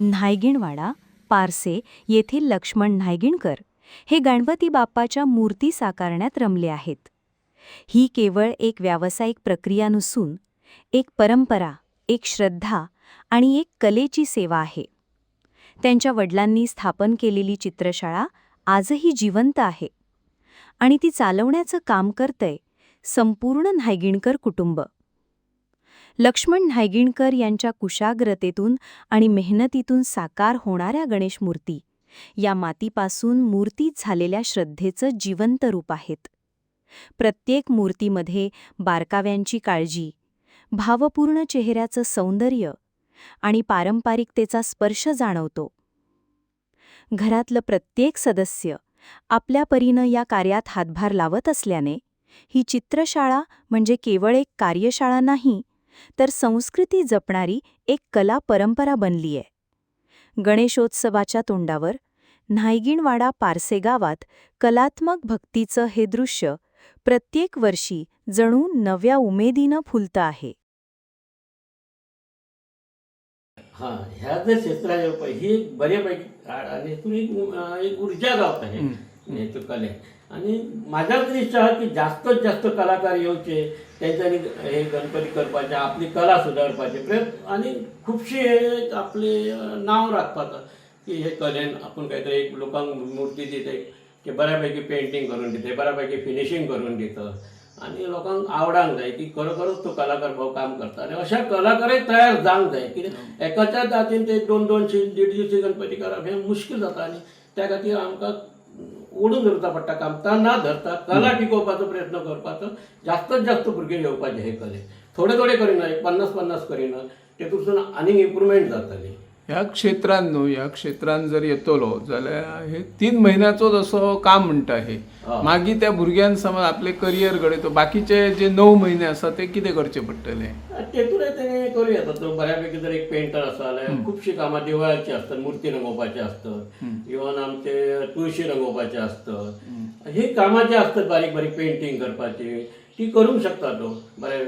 न्हायगिणवाडा parse येथील लक्ष्मण न्हायगिणकर हे गणपती बाप्पाच्या मूर्ती साकारण्यात रमले आहेत. ही केवळ एक व्यावसायिक प्रक्रिया नसून एक परंपरा एक श्रद्धा आणि एक कलेची सेवा आहे. त्यांच्या वडिलांनी स्थापन केलेली चित्रशाळा आजही जिवंत आहे आणि ती चालवण्याचं काम करतंय संपूर्ण न्हायगिणकर कुटुंब. लक्ष्मण न्हायगिणकर यांच्या कुशाग्रतेतून आणि मेहनतीतून साकार होणाऱ्या गणेश मूर्ती. या मातीपासून मूर्तीत झालेल्या श्रद्धेचं जिवंत रूप आहेत. प्रत्येक मूर्तीमध्ये बारकाव्यांची काळजी भावपूर्ण चेहऱ्याचं सौंदर्य आणि पारंपरिकतेचा स्पर्श जाणवतो. घरातलं प्रत्येक सदस्य आपल्या परीनं या कार्यात हातभार लावत असल्याने ही चित्रशाळा म्हणजे केवळ एक कार्यशाळा नाही तर संस्कृती जपणारी एक कला परंपरा बनली आहे गणेशोत्सवाच्या तोंडावर न्हायगिणवाडा पारसे गावात कलात्मक भक्तीचं हे दृश्य प्रत्येक वर्षी जणू नव्या उमेदीनं फुलतं आहे. हा ह्या जर क्षेत्राच्या ही एक बऱ्यापैकी आणि एक ऊर्जा गावत आहे. याची कले आणि माझ्या तरी इच्छा आहे की जास्तीत जास्त कलाकार येऊचे त्यांच्यानी हे गणपती करपाचे आपली कला सुधारपाचे प्रयत्न आणि खुबशी हे आपले नाव राखपाचं की हे कलेन आपण काहीतरी एक लोकांक मूर्ती दिते की बऱ्यापैकी पेंटिंग करून दिते बऱ्यापैकी फिनिशिंग करून दितं. आणि लोकांक आवडांक जाय की खरोखरच तो कलाकार भाऊ काम करता आणि अशा कलाकारय तयार जावंक जाय कित्याक एकाच्याच हातीन ते दोन दोनशे देड दिवशी गणपती करप हें मुश्कील जाता. आनी त्या खातीर आमकां ओडून धरता पडटा कामता ना धरता कला टिकोवपाचो प्रयत्न करपाचो जास्तीत जास्त भुरगे येवपाचे हे कले. थोडे थोडे करिना एक पन्नास पन्नास करिना तेतूंतसून आनीक इम्प्रुवमेंट जातली. ह्या क्षेत्रान न्हू ह्या क्षेत्रान जर येतलो जाल्यार हे तीन म्हयन्याचो असो काम म्हणटा हे. मागीर त्या भुरग्यान समज आपले करियर घडयतो. बाकीचे जे णव म्हयने आसा ते कितें करचे पडटले तेतूनय तेणे करूं येता तो बऱ्यापैकी जर एक पेंटर आसा जाल्यार खुबशीं कामां दिवाळाची असतात मूर्ती रंगोवपाचे असतात. इवन आमचे तुळशी रंगोवपाचे असतात. ही कामां जी असतात बारीक बारीक पेंटिंग करपाची ती करूंक शकता तो. बरें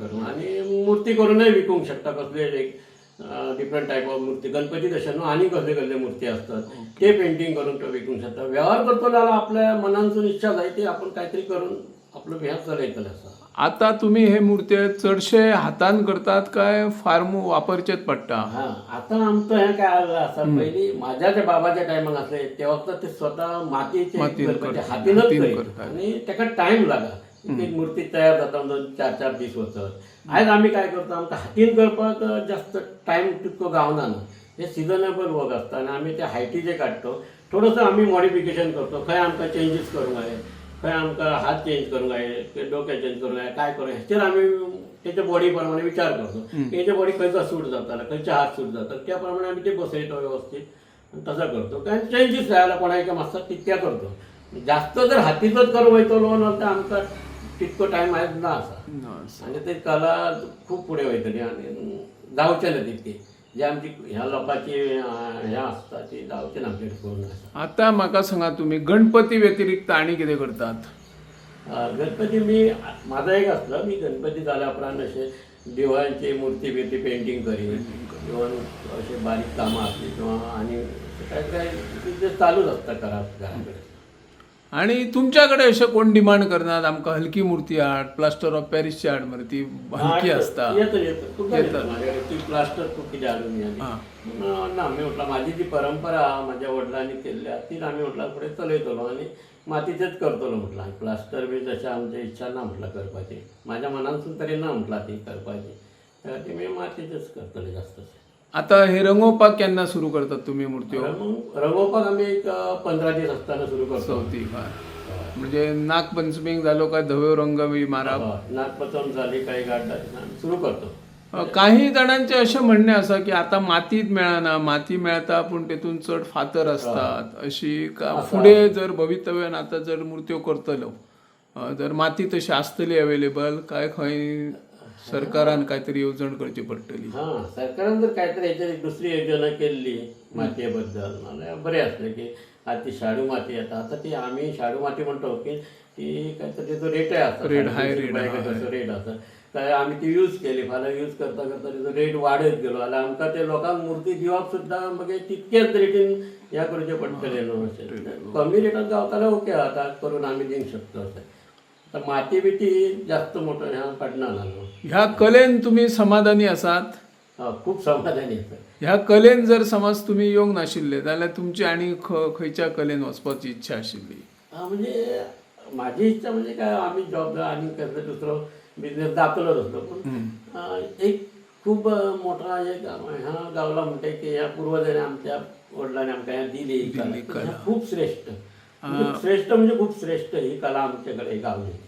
करून आनी मूर्ती करूनय विकूंक शकता कसले एक डिफरंट टायप ऑफ मूर्ती. गणपती तशें न्हू आनी कसले कसले मूर्ती असतात. ते पेंटिंग करून तो विकूंक शकता व्यवहार करतो जाल्यार आपल्या मनांसून इच्छा जाय ती आपण काहीतरी करून आपलो व्यवहार चलयतले आसा आता तुम्ही हे मूर्ते चडशे हातान करतात काय? फार्म वापरचेच पडटा हा आता आमचं हे काय आलं असं पहिली माझ्या त्या बाबाच्या टायमाक असले ते वक्त ते स्वतः मातीचे हातीनच. करतात. आणि त्याका टाइम लागा एक मूर्ती तयार जाता दोन चार चार दीस वचत आयज आम्ही काय करतो आमकां हातीन करपाक जास्त टाइम तितको गावना न्हू हे सिजनेबल वर्क असता आणि आम्ही ते हायटीचे काडतो थोडंसं आम्ही मॉडिफिकेशन करतो. खंय आमकां चेंजीस करूंक जाय खंय आमकां हात चेंज करूंक जाय डोके चेंज करूंक जाय काय करूं हेचेर आमी तेच्या बॉडी प्रमाणे विचार करतो. की हेच्या बॉडी खंयचा सूट जाता खंयचे हात सूट जातात त्या प्रमाणे आमी ते बसयतो व्यवस्थित. तसं करतो. कारण चेंजीस जायला कोणाक मातसो तितक्या करतो. जास्त जर हातीचोच करूंक वयतलो न्हू तर आमकां तितको टायम आयज ना आसा आणि ते कला खूप पुढे वयतली आणि जावचे ना तितकी जे आमची ह्या लोकांची अं, हें आसता ती जावचे ना आमचे आसा आता म्हाका सांगा तुम्ही गणपती व्यतिरिक्त आणि कितें करतात? गणपती मी माझा एक असलं मी गणपती झाल्या उपरांत असे देवळांची मूर्ती बिर्ती पेंटिंग करीन. किंवा असे बारीक कामं असली किंवा आणि काय काय ते चालूच असतं घरात घराकडे. आणि तुमच्याकडे अशे कोण डिमांड करनात आमकां हलकी मूर्ती हाड प्लास्टर ऑफ पॅरिसची हाड मरे ती हलकी असता. येतं येतं. तुका येतं. येतं. माझ्याकडे. ती प्लास्टर तू किती हाडून ये. ना ना मी म्हटलं माझी जी परंपरा माझ्या वडिलांनी केली आहे, तीच आम्ही म्हटलं पुढे चलयतलो आणि मातीचेच करतलो म्हटलं. प्लास्टर बी जशा आमच्या इच्छा ना म्हटलं करपाची. माझ्या मनानसून तरी ना म्हटलं ती करपाची. तर ती मी मातीचेच करतले जास्त आता हे रंगोवपाक केन्ना सुरू करतात तुम्ही मूर्त्यो रंग- रंगोवपाक आम्ही एक अं, पंधरा दीस असताना सुरू करतो. हय. म्हणजे नागपंचमीक जालो काय धव्यो रंग मारप हय, नागपंचम झाली काही गाड्डा सुरू करतो. काही जाणांचे असे म्हणणे असा की आता मातीत मेळना माती मेळता पूण तेतून चड फातर असतात. अशी का फुडें जर भवितव्यान आता जर मूर्त्यो करतलो अ, जर माती तशी आसतली अवेलेबल काय खंय सरकारान काहीतरी येवजण करची पडटली हा सरकारान जर काहीतरी याच्यात एक दुसरी योजना केली मातयेबद्दल नाल्यार बरें असलें की आता ती शाडू माती येता आता ती आम्ही शाडू माती म्हणतो की ती काहीतरी तिचो रेटय आसा Rate, high साडेतीनशे rate, रुपया हा, का तसो रेट आसा तर आम्ही ती यूज केली. फाल्यां यूज करता करता तेजो रेट वाडत गेलो. जाल्यार आमकां ते लोकांक मूर्ती दिवप सुद्दां मागीर तितकेच रेटीन हें करचें पडटलें न्हू अशें कमी रेटान गावताले ओके आतां करून आमी दिवंक शकता अशें तर माती बिती जास्त मोठो ह्या पडना न्हू. ह्या कलेन तुम्ही समाधानी हय, खूब समाधानी ह्या कलेन जर समज तुम्ही येवंक नाशिल्ले जाल्यार तुमची आनी ख- खंयच्या कलेन वचपाची इच्छा आशिल्ली हा, म्हणजे माझी इच्छा म्हणजे काय आम्ही जॉब आणि कसं दुसरो बिझनेस जातलोच असतो पण अं, एक खूप अं, मोठा एक ह्या गावला म्हणते की ह्या पूर्वजांनी आमच्या वडिलांनी आमकां ह्या दिली ही कला. ह्या खूप श्रेष्ठ. म्हणजे श्रेष्ठ म्हणजे खूप श्रेष्ठ ही कला आमच्याकडे गावली.